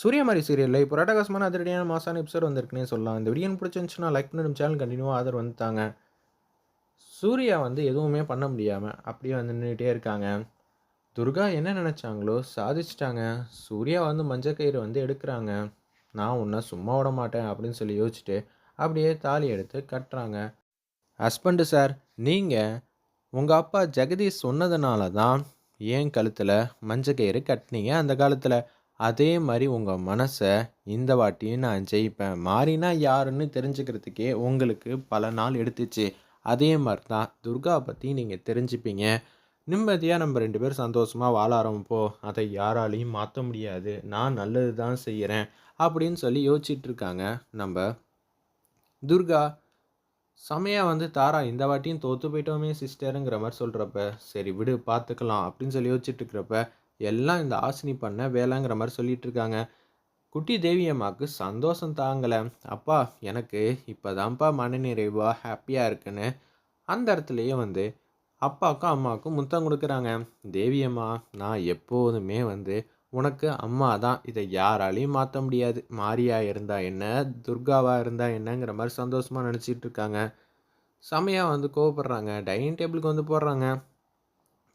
சூரியமாரி சீரியலில் இப்போ ரட்டகாசமான அதிரடியான மாசான எபிசோட் வந்திருக்குன்னே சொல்லலாம். இந்த வீடியோ பிடிச்சிருந்துச்சுன்னா லைக் பண்ணி சேனல் கண்டினியூவாக ஆதரவு வந்துட்டாங்க சூர்யா வந்து எதுவுமே பண்ண முடியாமல் அப்படியே வந்து நின்றுட்டே இருக்காங்க. துர்கா என்ன நினச்சாங்களோ சாதிச்சிட்டாங்க. சூர்யா வந்து மஞ்சக்கயிறு வந்து எடுக்கிறாங்க. நான் உன்னை சும்மா விட மாட்டேன் அப்படின்னு சொல்லி யோசிச்சுட்டு அப்படியே தாலி எடுத்து கட்டுறாங்க. ஹஸ்பண்டு சார் நீங்கள் உங்கள் அப்பா ஜெகதீஷ் சொன்னதுனால தான் ஏன் கழுத்தில் மஞ்சக்கயிறு கட்டினீங்க அந்த காலத்தில்? அதே மாதிரி உங்கள் மனசை இந்த வாட்டியும் நான் ஜெயிப்பேன். மாறினா யாருன்னு தெரிஞ்சுக்கிறதுக்கே உங்களுக்கு பல நாள் எடுத்துச்சு. அதே மாதிரி தான் துர்கா பற்றி நீங்கள் தெரிஞ்சுப்பீங்க. நிம்மதியாக நம்ம ரெண்டு பேரும் சந்தோஷமாக வாழ ஆரம்பிப்போம். அதை யாராலையும் மாற்ற முடியாது. நான் நல்லது தான் செய்கிறேன் அப்படின்னு சொல்லி யோசிச்சுட்டு இருக்காங்க நம்ம துர்கா. செமையாக வந்து தாரா இந்த வாட்டியும் தோற்று போயிட்டோமே சிஸ்டருங்கிற மாதிரி சொல்கிறப்ப சரி விடு பார்த்துக்கலாம் அப்படின்னு சொல்லி யோசிச்சுட்டு இருக்கிறப்ப எல்லாம் இந்த ஆசினி பண்ண வேலைங்கிற மாதிரி சொல்லிட்டு இருக்காங்க குட்டி தேவியம்மாவுக்கு சந்தோஷம் தாங்கலை. அப்பா எனக்கு இப்போ தான்ப்பா மனநிறைவாக ஹாப்பியாக இருக்குன்னு அந்த இடத்துலையே வந்து அப்பாவுக்கும் அம்மாவுக்கும் முத்தம் கொடுக்குறாங்க. தேவியம்மா நான் எப்போதுமே வந்து உனக்கு அம்மா தான். இதை யாராலையும் மாற்ற முடியாது. மாரியா இருந்தால் என்ன? துர்காவாக இருந்தால் என்னங்கிற மாதிரி சந்தோஷமாக நினச்சிட்டு இருக்காங்க. செமையாக வந்து கோவப்படுறாங்க. டைனிங் டேபிளுக்கு வந்து போடுறாங்க.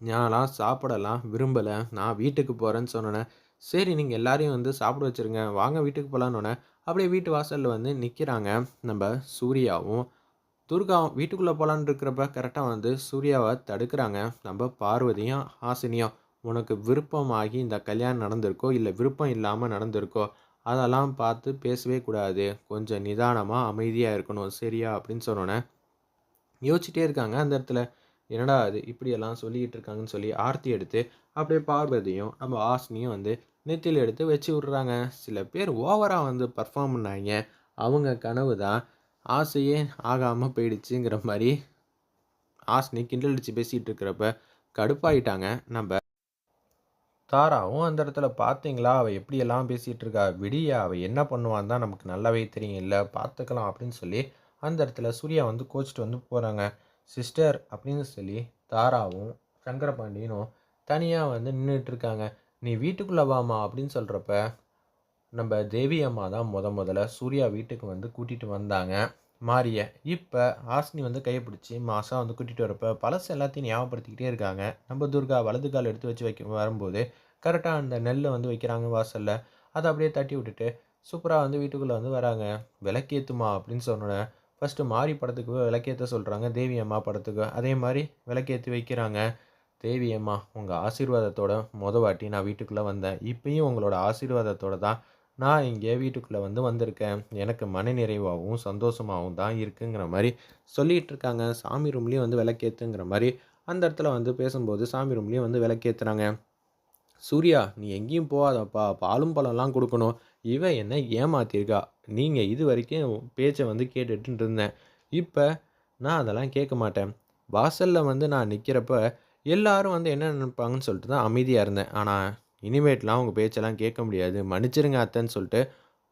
நான்லாம் சாப்பிடலாம் விரும்பலை. நான் வீட்டுக்கு போகிறேன்னு சொன்னேன் சரி நீங்கள் எல்லாரையும் வந்து சாப்பிட வச்சுருங்க. வாங்க வீட்டுக்கு போகலான்னு அப்படியே வீட்டு வாசலில் வந்து நிற்கிறாங்க நம்ம சூர்யாவும். துர்காவும் வீட்டுக்குள்ளே போகலான்னு இருக்கிறப்ப கரெக்டாக வந்து சூர்யாவை தடுக்கிறாங்க. நம்ம பார்வதியும் ஹாசினியும் உனக்கு விருப்பமாகி இந்த கல்யாணம் நடந்திருக்கோ இல்லை விருப்பம் இல்லாமல் நடந்திருக்கோ அதெல்லாம் பார்த்து பேசவே கூடாது. கொஞ்சம் நிதானமாக அமைதியாக இருக்கணும். சரியா? அப்படின்னு சொன்னோன்னே யோசிச்சிட்டே இருக்காங்க அந்த இடத்துல. என்னடா அது இப்படியெல்லாம் சொல்லிக்கிட்டு இருக்காங்கன்னு சொல்லி ஆர்த்தி எடுத்து அப்படியே பார்வதியும் நம்ம ஆசினியும் வந்து நெத்தியில் எடுத்து வச்சு விட்றாங்க. சில பேர் ஓவராக வந்து பர்ஃபார்ம் பண்ணாங்க. அவங்க கனவு தான். ஆசையே ஆகாமல் போயிடுச்சுங்கிற மாதிரி ஆசினி கிண்டலடிச்சு பேசிகிட்டு இருக்கிறப்ப கடுப்பாயிட்டாங்க. நம்ம தாராவும் அந்த இடத்துல பார்த்தீங்களா? அவள் எப்படியெல்லாம் பேசிகிட்டு இருக்கா? விடியா அவள் என்ன பண்ணுவான் தான் நமக்கு நல்லாவே தெரியும். இல்லை பார்த்துக்கலாம் அப்படின்னு சொல்லி அந்த இடத்துல சூர்யா வந்து கோச்சிட்டு வந்து போகிறாங்க சிஸ்டர் அப்படின்னு சொல்லி தாராவும் சங்கரபாண்டியனும் தனியாக வந்து நின்றுட்டு இருக்காங்க நீ வீட்டுக்குள்ளே வாமா அப்படின்னு சொல்கிறப்ப நம்ம தேவி அம்மா தான் முத முதல்ல சூர்யா வீட்டுக்கு வந்து கூட்டிகிட்டு வந்தாங்க. மாறிய இப்போ ஆசினி வந்து கைப்பிடிச்சி மாதம் வந்து கூட்டிகிட்டு வரப்போ பழசு எல்லாத்தையும் ஞாபகப்படுத்திக்கிட்டே இருக்காங்க. நம்ம துர்கா வலது கால் எடுத்து வச்சு வைக்க வரும்போது கரெக்டாக அந்த நெல்லை வந்து வைக்கிறாங்க வாசலில். அதை அப்படியே தட்டி விட்டுட்டு சூப்பராக வந்து வீட்டுக்குள்ளே வந்து வராங்க. விளக்கேற்றுமா அப்படின்னு சொன்னோன்னே ஃபஸ்ட்டு மாரி படத்துக்கு விளக்கேற்ற சொல்கிறாங்க தேவி அம்மா படத்துக்கு. அதே மாதிரி விளக்கேற்றி வைக்கிறாங்க தேவி அம்மா உங்கள் ஆசீர்வாதத்தோட மொத வாட்டி நான் வீட்டுக்குள்ளே வந்தேன். இப்பயும் உங்களோட ஆசீர்வாதத்தோட தான் நான் இங்கே வீட்டுக்குள்ளே வந்து வந்திருக்கேன். எனக்கு மன நிறைவாகவும் சந்தோஷமாகவும் தான் இருக்குங்கிற மாதிரி சொல்லிகிட்டு இருக்காங்க. சாமி ரூம்லேயும் வந்து விளக்கேற்றுங்கிற மாதிரி அந்த இடத்துல வந்து பேசும்போது சாமி ரூம்லேயும் வந்து விளக்கேற்றுறாங்க சூர்யா நீ எங்கேயும் போகாதப்பா. பாலும் பழம்லாம் கொடுக்கணும். இவன் என்னை ஏமாத்திருக்கா நீங்கள் இது வரைக்கும் பேச்சை வந்து கேட்டுட்டு இருந்தேன் இப்போ நான் அதெல்லாம் கேட்க மாட்டேன். வாசலில் வந்து நான் நிற்கிறப்ப எல்லாரும் வந்து என்ன நினைப்பாங்கன்னு சொல்லிட்டு தான் அமைதியாக இருந்தேன். ஆனால் இனிமேட்லாம் அவங்க பேச்செல்லாம் கேட்க முடியாது. மன்னிச்சிருங்க அத்தைன்னு சொல்லிட்டு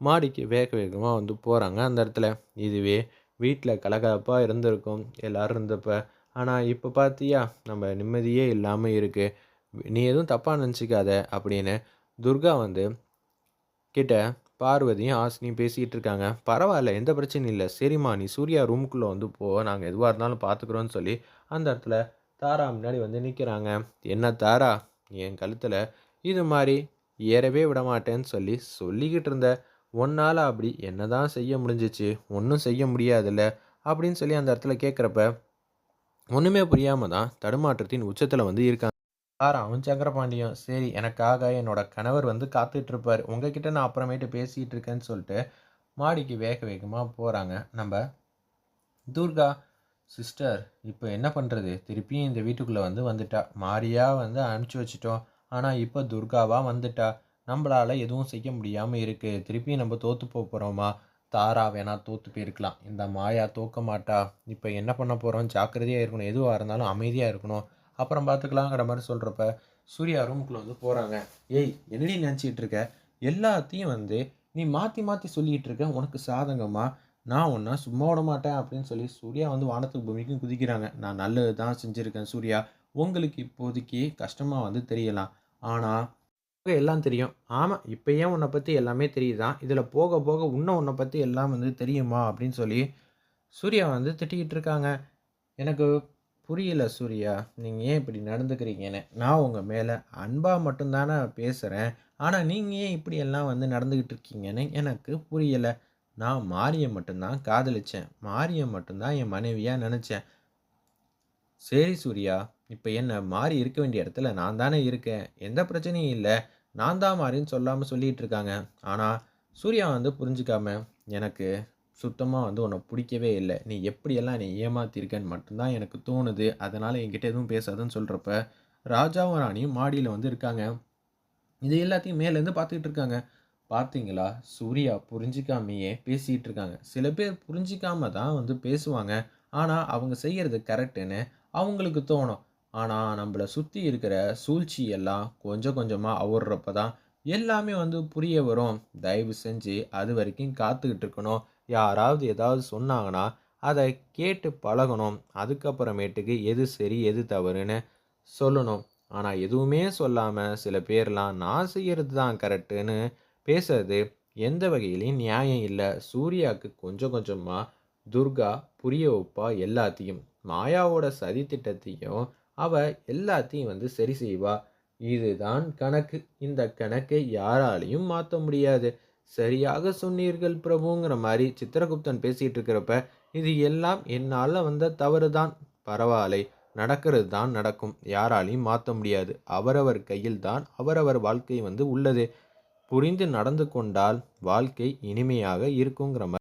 மாடிக்கு வேக வேகமாக வந்து போகிறாங்க அந்த இடத்துல. இதுவே வீட்டில் கலகலப்பாக இருந்திருக்கும் எல்லோரும் இருந்தப்ப. ஆனால் இப்போ பார்த்தியா நம்ம நிம்மதியே இல்லாமல் இருக்குது நீ எதுவும் தப்பாக நினச்சிக்காத அப்படின்னு துர்கா வந்து கிட்ட பார்வதியும் ஆசினியும் பேசிகிட்டு இருக்காங்க. பரவாயில்ல எந்த பிரச்சனையும் இல்லை. சரிம்மா நீ சூர்யா ரூமுக்குள்ளே வந்து போ. நாங்கள் எதுவாக இருந்தாலும் பார்த்துக்குறோன்னு சொல்லி அந்த இடத்துல தாரா முன்னாடி வந்து நிற்கிறாங்க என்ன தாரா? என் கழுத்தில் இது மாதிரி ஏறவே விட மாட்டேன்னு சொல்லி சொல்லிக்கிட்டு இருந்த ஒன்னால் அப்படி என்ன தான் செய்ய முடிஞ்சிச்சு? ஒன்றும் செய்ய முடியாதுல்ல? அப்படின்னு சொல்லி அந்த இடத்துல கேட்குறப்ப ஒன்றுமே புரியாமல் தான் தடுமாற்றத்தின் உச்சத்தில் வந்து இருக்காங்க. அவன் சங்கரபாண்டியம். சரி எனக்காக என்னோட கணவர் வந்து காத்துட்ருப்பார். உங்ககிட்ட நான் அப்புறமேட்டு பேசிகிட்டு இருக்கேன்னு சொல்லிட்டு மாடிக்கு வேக வேகமாக போகிறாங்க நம்ம துர்கா சிஸ்டர் இப்போ என்ன பண்ணுறது திருப்பியும் இந்த வீட்டுக்குள்ளே வந்து வந்துட்டா. மாரியாக வந்து அனுப்பிச்சி வச்சிட்டோம். ஆனால் இப்போ துர்காவாக வந்துட்டா. நம்மளால் எதுவும் செய்ய முடியாமல் இருக்குது திருப்பியும் நம்ம தோற்று போக போகிறோமா தாரா வேணா தோற்று போயிருக்கலாம். இந்த மாயா தோக்க மாட்டா. இப்போ என்ன பண்ண போகிறோம் ஜாக்கிரதையாக இருக்கணும். எதுவாக இருந்தாலும் அமைதியாக இருக்கணும். அப்புறம் பார்த்துக்கலாங்கிற மாதிரி சொல்கிறப்ப சூர்யா ரூமுக்குள்ளே வந்து போகிறாங்க ஏய் என்னடி நினச்சிக்கிட்டு இருக்க எல்லாத்தையும் வந்து நீ மாற்றி மாற்றி சொல்லிகிட்டு இருக்க உனக்கு சாதகமாக நான் ஒன்றா சும்மா விட மாட்டேன். அப்படின்னு சொல்லி சூர்யா வந்து வானத்துக்கு பூமிக்கும் குதிக்கிறாங்க. நான் நல்லது தான் செஞ்சுருக்கேன் சூர்யா. உங்களுக்கு இப்போதைக்கு கஷ்டமாக வந்து தெரியலாம். ஆனால் எல்லாம் தெரியும். ஆமாம் இப்ப ஏன் பற்றி எல்லாமே தெரியுதான் இதில் போக போக இன்னும் உன்னை பற்றி எல்லாம் வந்து தெரியுமா? அப்படின்னு சொல்லி சூர்யா வந்து திட்டிக்கிட்டு இருக்காங்க. எனக்கு புரியல சூர்யா. நீங்கள் ஏன் இப்படி நடந்துக்கிறீங்கன்னு. நான் உங்கள் மேலே அன்பாக மட்டும்தானே பேசுகிறேன் ஆனால் நீங்கள் ஏன் இப்படியெல்லாம் வந்து நடந்துக்கிட்டு இருக்கீங்கன்னு எனக்கு புரியலை நான் மாரியை மட்டும்தான் காதலித்தேன் காதலிச்சேன். மட்டும்தான் என் மனைவியாக நினச்சேன் சரி சூர்யா, இப்போ என்ன மாறி இருக்க வேண்டிய இடத்துல நான் தானே இருக்கேன். எந்த பிரச்சனையும் இல்லை நான் தான் மாறின்னு சொல்லாமல் சொல்லிகிட்டு இருக்காங்க. ஆனால் சூர்யா வந்து புரிஞ்சுக்காம, எனக்கு சுத்தமாக வந்து உன்னை பிடிக்கவே இல்லை நீ எப்படியெல்லாம் நீ ஏமாத்திருக்கேன்னு மட்டும்தான் எனக்கு தோணுது. அதனால் என்கிட்ட எதுவும் பேசாதுன்னு சொல்கிறப்ப ராஜாவும் ராணியும் மாடியில் வந்து இருக்காங்க. இது எல்லாத்தையும் மேலேருந்து பார்த்துக்கிட்டு இருக்காங்க. பார்த்தீங்களா, சூர்யா புரிஞ்சிக்காமையே பேசிகிட்டு இருக்காங்க. சில பேர் புரிஞ்சுக்காம தான் வந்து பேசுவாங்க. ஆனால் அவங்க செய்கிறது கரெக்டுன்னு அவங்களுக்கு தோணும். ஆனால் நம்மள சுற்றி இருக்கிற சூழ்ச்சி எல்லாம் கொஞ்சம் கொஞ்சமாக அவர்றப்ப தான் எல்லாமே வந்து புரிய வரும். தயவு செஞ்சு அது வரைக்கும் காத்துக்கிட்டு இருக்கணும். யாராவது ஏதாவது சொன்னாங்கன்னா, அதை கேட்டு பழகணும். அதுக்கப்புறமேட்டுக்கு எது சரி, எது தவறுன்னு சொல்லணும். ஆனால் எதுவுமே சொல்லாமல் சில பேர்லாம் நான் செய்கிறது தான் கரெக்ட்டுன்னு பேசுறது எந்த வகையிலையும் நியாயம் இல்லை சூர்யாவுக்கு கொஞ்சம் கொஞ்சமாக துர்கா புரிய வைப்பா எல்லாத்தையும். மாயாவோட சதி திட்டத்தையும் அவள் எல்லாத்தையும் வந்து சரி செய்வா. இதுதான் கணக்கு. இந்த கணக்கை யாராலையும் மாற்ற முடியாது. சரியாக சொன்னீர்கள் பிரபுங்கிற மாதிரி சித்திரகுப்தன் பேசிகிட்டு இருக்கிறப்ப, இது எல்லாம் என்னால் வந்த தவறு தான். பரவாயில்லை நடக்கிறது தான் நடக்கும். யாராலையும் மாற்ற முடியாது. அவரவர் கையில் தான் அவரவர் வாழ்க்கை வந்து உள்ளது. புரிந்து நடந்து கொண்டால் வாழ்க்கை இனிமையாக இருக்குங்கிற மாதிரி